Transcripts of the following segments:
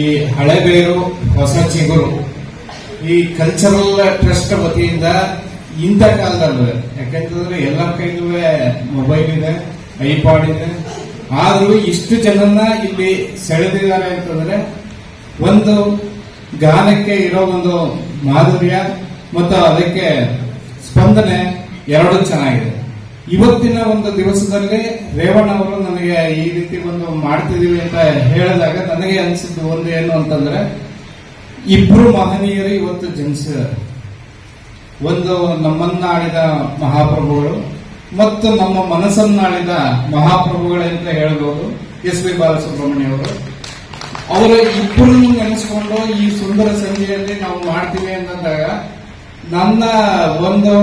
ಈ ಹಳೆಬೇರು ಹೊಸ ಚಿಗುರು, ಈ ಕಲ್ಚರಲ್ ಟ್ರಸ್ಟ್ ವತಿಯಿಂದ ಇಂಥ ಕಾಲದಲ್ಲೂ, ಯಾಕಂತಂದ್ರೆ ಎಲ್ಲರ ಕೈಲೂ ಮೊಬೈಲ್ ಇದೆ ಐಪಾಡ್ ಇದೆ, ಆದ್ರೂ ಇಷ್ಟು ಜನನ್ನ ಇಲ್ಲಿ ಸೆಳೆದಿದ್ದಾರೆ ಅಂತಂದ್ರೆ ಒಂದು ಗಾನಕ್ಕೆ ಇರೋ ಒಂದು ಮಾಧುರ್ಯ, ಮತ್ತು ಅದಕ್ಕೆ ಸ್ಪಂದನೆ ಎರಡು ಚೆನ್ನಾಗಿದೆ. ಇವತ್ತಿನ ಒಂದು ದಿವಸದಲ್ಲಿ ರೇವಣ್ಣ ಅವರು ನನಗೆ ಈ ರೀತಿ ಒಂದು ಮಾಡ್ತಿದ್ದೀವಿ ಅಂತ ಹೇಳಿದಾಗ ನನಗೆ ಅನಿಸಿದ್ದು ಒಂದು ಏನು ಅಂತಂದ್ರೆ, ಇಬ್ರು ಮಹನೀಯರು ಇವತ್ತು ಜನಿಸಿದ್ದಾರೆ ಒಂದು ನಮ್ಮನ್ನ ಆಳಿದ ಮಹಾಪ್ರಭುಗಳು ಮತ್ತು ನಮ್ಮ ಮನಸ್ಸನ್ನಾಳಿದ ಮಹಾಪ್ರಭುಗಳು ಅಂತ ಹೇಳ್ಬೋದು, ಎಸ್ ಪಿ ಬಾಲಸುಬ್ರಹ್ಮಣ್ಯ ಅವರು. ಅವರ ಇಬ್ಬರು ನೆನೆಸ್ಕೊಂಡು ಈ ಸುಂದರ ಸಂಜೆಯಲ್ಲಿ ನಾವು ಮಾಡ್ತೀವಿ ಅಂತಂದಾಗ, ನನ್ನ ಒಂದು,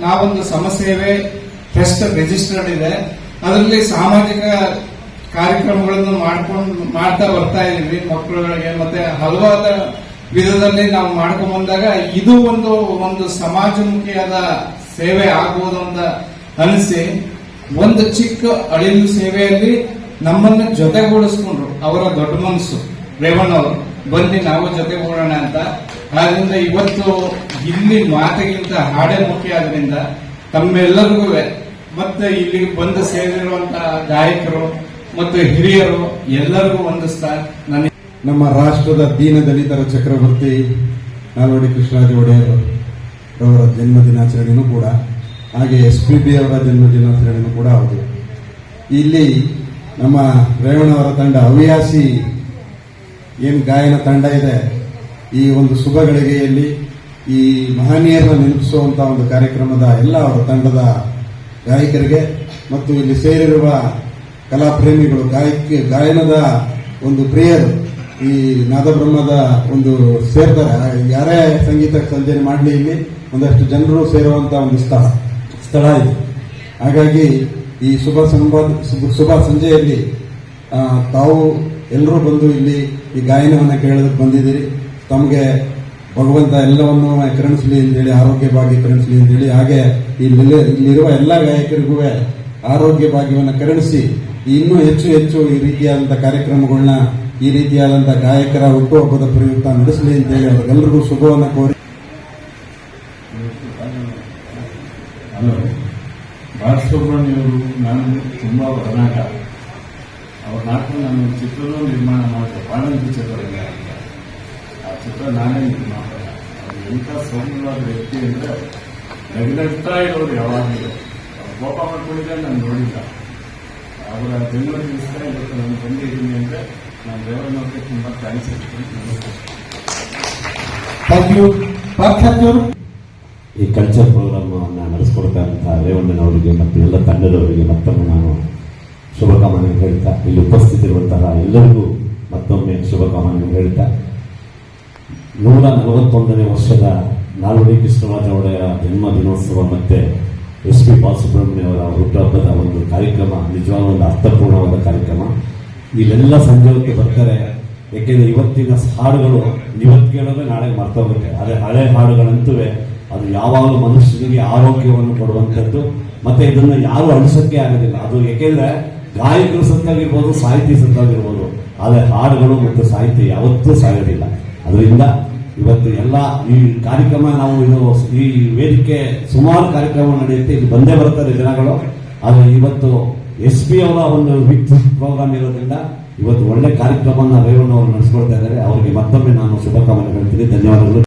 ನಾವೊಂದು ಸಮಸ್ಯೆವೇ ಟ್ರಸ್ಟ್ ರಿಜಿಸ್ಟರ್ಡ್ ಇದೆ. ಅದರಲ್ಲಿ ಸಾಮಾಜಿಕ ಕಾರ್ಯಕ್ರಮಗಳನ್ನು ಮಾಡ್ಕೊಂಡು, ಮಾಡ್ತಾ ಬರ್ತಾ ಇದೀವಿ ಮಕ್ಕಳುಗಳಿಗೆ. ಮತ್ತೆ ಹಲವಾದ ವಿಧದಲ್ಲಿ ನಾವು ಮಾಡ್ಕೊಂಡ್ ಬಂದಾಗ ಇದು ಒಂದು ಒಂದು ಸಮಾಜಮುಖಿಯಾದ ಸೇವೆ ಆಗ್ಬೋದು ಅಂತ ಅನಿಸಿ, ಒಂದು ಚಿಕ್ಕ ಅಳಿಲು ಸೇವೆಯಲ್ಲಿ ನಮ್ಮನ್ನ ಜೊತೆಗೂಡಿಸ್ಕೊಂಡ್ರು ಅವರ ದೊಡ್ಡ ಮನಸ್ಸು. ರೇವಣ್ಣ ಅವರು, ಬನ್ನಿ ನಾವು ಜೊತೆಗೂಡೋಣ ಅಂತ. ಆದ್ರಿಂದ ಇವತ್ತು ಇಲ್ಲಿ ಮಾತಿಗಿಂತ ಹಾಡೇ ಮುಖ್ಯ ಆದ್ರಿಂದ ತಮ್ಮೆಲ್ಲರಿಗೂ ಮತ್ತೆ ಇಲ್ಲಿಗೆ ಬಂದು ಸೇರಿರುವಂತಹ ಗಾಯಕರು ಮತ್ತು ಹಿರಿಯರು ಎಲ್ಲರಿಗೂ ವಂದಿಸ್ತಾ ನನಗೆ ನಮ್ಮ ರಾಷ್ಟ್ರದ ದೀನ ದಲಿತರ ಚಕ್ರವರ್ತಿ ನಾಲ್ವಡಿ ಕೃಷ್ಣರಾಜ ಒಡೆಯರ್ ಅವರ ಜನ್ಮ ದಿನಾಚರಣೆಯೂ ಕೂಡ, ಹಾಗೆ ಎಸ್ ಪಿ ಬಿ ಅವರ ಜನ್ಮ ದಿನಾಚರಣೆಯೂ ಕೂಡ ಹೌದು. ಇಲ್ಲಿ ನಮ್ಮ ರೇವಣ್ಣವರ ತಂಡ ಹವ್ಯಾಸಿ ಏನು ಗಾಯನ ತಂಡ ಇದೆ, ಈ ಒಂದು ಶುಭ ಗಳಿಗೆಯಲ್ಲಿ ಈ ಮಹನೀಯರನ್ನು ನೆನಪಿಸುವಂತಹ ಒಂದು ಕಾರ್ಯಕ್ರಮದ ಎಲ್ಲ ಅವರ ತಂಡದ ಗಾಯಕರಿಗೆ ಮತ್ತು ಇಲ್ಲಿ ಸೇರಿರುವ ಕಲಾಪ್ರೇಮಿಗಳು ಗಾಯಕ, ಗಾಯನದ ಒಂದು ಪ್ರಿಯರು ಈ ನಾದಬ್ರಹ್ಮದ ಒಂದು ಸೇರ್ತಾರೆ. ಯಾರೇ ಸಂಗೀತ ಸಂಜೆ ಮಾಡಲಿ ಇಲ್ಲಿ ಒಂದಷ್ಟು ಜನರು ಸೇರುವಂತ ಒಂದು ಸ್ಥಳ ಸ್ಥಳ ಇದು. ಹಾಗಾಗಿ ಈ ಶುಭ ಸಂಬಂಧ, ಶುಭ ಸಂಜೆಯಲ್ಲಿ ತಾವು ಎಲ್ಲರೂ ಬಂದು ಇಲ್ಲಿ ಈ ಗಾಯನವನ್ನು ಕೇಳೋದಕ್ಕೆ ಬಂದಿದ್ದೀರಿ. ತಮಗೆ ಭಗವಂತ ಎಲ್ಲವನ್ನು ಕರುಣಿಸಲಿ ಅಂತೇಳಿ ಆರೋಗ್ಯ ಭಾಗ್ಯ ಕರುಣಿಸಲಿ ಅಂತೇಳಿ ಹಾಗೆ ಇಲ್ಲಿ ಇಲ್ಲಿರುವ ಎಲ್ಲ ಗಾಯಕರಿಗೂ ಆರೋಗ್ಯ ಭಾಗ್ಯವನ್ನು ಕರುಣಿಸಿ, ಇನ್ನೂ ಹೆಚ್ಚು ಹೆಚ್ಚು ಈ ರೀತಿಯಾದಂಥ ಕಾರ್ಯಕ್ರಮಗಳನ್ನ ಈ ರೀತಿಯಾದಂಥ ಗಾಯಕರ ಹುಟ್ಟುಹಬ್ಬದ ಪ್ರಯುಕ್ತ ನಡೆಸಲಿ ಅಂತೇಳಿ ಅವ್ರಿಗೆಲ್ಲರಿಗೂ ಶುಭವನ್ನು ಕೋರಿ. ಬಾಲಸುಬ್ರಹ್ಮಣ್ಯವರು ನಾನು ತುಂಬ ಒಡನಾಟ ಅವ್ರ ನಾಟಕ ನಾನು ಚಿತ್ರನೂ ನಿರ್ಮಾಣ ಮಾಡಿದೆ, ಬಾಣಂತಿ ಚಿತ್ರ ಆ ಚಿತ್ರ ನಾನೇ ನಿರ್ಮಾಣ ಎಂಥ ಸೌಮ್ಯವಾದ ವ್ಯಕ್ತಿ ಅಂದರೆ ನಗ್ನಗ್ತಾ ಇರೋರು ಯಾವಾಗಲೂ. ಕೋಪ ಮಾಡ್ಕೊಂಡಿದ್ದೆ ನಾನು ನೋಡಿಲ್ಲ. ಅವರ ಬೆಂಗಳೂರು ದಿವಸ ಇವತ್ತು ನಾನು ಬಂದಿದ್ದೀನಿ ಅಂದರೆ ನಾನು ರೇವಣ್ಣವ್ರಿಗೆ ತುಂಬ ಥ್ಯಾಂಕ್ಸ್ ಹೇಳ್ತೀನಿ. ಈ ಕಲ್ಚರ್ ಪ್ರೋಗ್ರಾಮ್ ಅನ್ನ ನಡೆಸ್ಕೊಡ್ತಾ ಇರುವಂತಹ ರೇವಣ್ಣನವರಿಗೆ ಮತ್ತು ಎಲ್ಲ ತಂಡದವರಿಗೆ ಮತ್ತೊಮ್ಮೆ ನಾನು ಶುಭಕಾಮನೆ ಹೇಳ್ತಾ ಇಲ್ಲಿ ಉಪಸ್ಥಿತಿರುವಂತಹ ಎಲ್ಲರಿಗೂ ಮತ್ತೊಮ್ಮೆ ಶುಭಕಾಮನೆ ಹೇಳ್ತಾ ನೂರ ನಲವತ್ತೊಂದನೇ ವರ್ಷದ ನಾಲ್ವಡಿ ಕೃಷ್ಣರಾಜ ಒಡೆಯರ ಜನ್ಮ ದಿನೋತ್ಸವ ಮತ್ತು ಎಸ್ ಪಿ ಬಾಲಸುಬ್ರಹ್ಮಣ್ಯ ಅವರ ಹುಟ್ಟುಹಬ್ಬದ ಒಂದು ಕಾರ್ಯಕ್ರಮ, ನಿಜವಾದ ಒಂದು ಅರ್ಥಪೂರ್ಣವಾದ ಕಾರ್ಯಕ್ರಮ. ಇಲ್ಲೆಲ್ಲ ಸಂಜೆ ಬರ್ತಾರೆ. ಏಕೆಂದರೆ ಇವತ್ತಿನ ಹಾಡುಗಳು ಇವತ್ತು ಕೇಳೋದ್ರೆ ನಾಳೆ ಮರ್ತೋಗುತ್ತೆ ಅದೇ ಹಳೆ ಹಾಡುಗಳಂತೂ ಅದು ಯಾವಾಗಲೂ ಮನುಷ್ಯನಿಗೆ ಆರೋಗ್ಯವನ್ನು ಕೊಡುವಂಥದ್ದು. ಮತ್ತೆ ಇದನ್ನು ಯಾರು ಅಳಿಸೋಕ್ಕೆ ಆಗೋದಿಲ್ಲ. ಅದು ಏಕೆಂದರೆ ಗಾಯಕರು ಸತ್ತಾಗಿರ್ಬೋದು, ಸಾಹಿತಿ ಸತ್ತಾಗಿರ್ಬೋದು. ಆದರೆ ಹಾಡುಗಳು ಮತ್ತು ಸಾಹಿತ್ಯ ಯಾವತ್ತೂ ಸಾಯೋದಿಲ್ಲ. ಅದರಿಂದ ಇವತ್ತು ಎಲ್ಲ ಈ ಕಾರ್ಯಕ್ರಮ ನಾವು ಇದು ಈ ವೇದಿಕೆ ಸುಮಾರು ಕಾರ್ಯಕ್ರಮ ನಡೆಯುತ್ತೆ. ಇಲ್ಲಿ ಬಂದೇ ಬರ್ತಾರೆ ಜನಗಳು. ಆದರೆ ಇವತ್ತು ಎಸ್ ಪಿ ಅವರ ಒಂದು ವಿತ್ ಪ್ರೋಗ್ರಾಮ್ ಇರೋದ್ರಿಂದ ಇವತ್ತು ಒಳ್ಳೆ ಕಾರ್ಯಕ್ರಮವನ್ನು ರೇವಣ್ಣ ಅವರು ನಡೆಸ್ಕೊಳ್ತಾ ಇದ್ದಾರೆ. ಅವರಿಗೆ ಮತ್ತೊಮ್ಮೆ ನಾನು ಶುಭಕಾಮನೆ ಹೇಳ್ತೀನಿ. ಧನ್ಯವಾದಗಳು.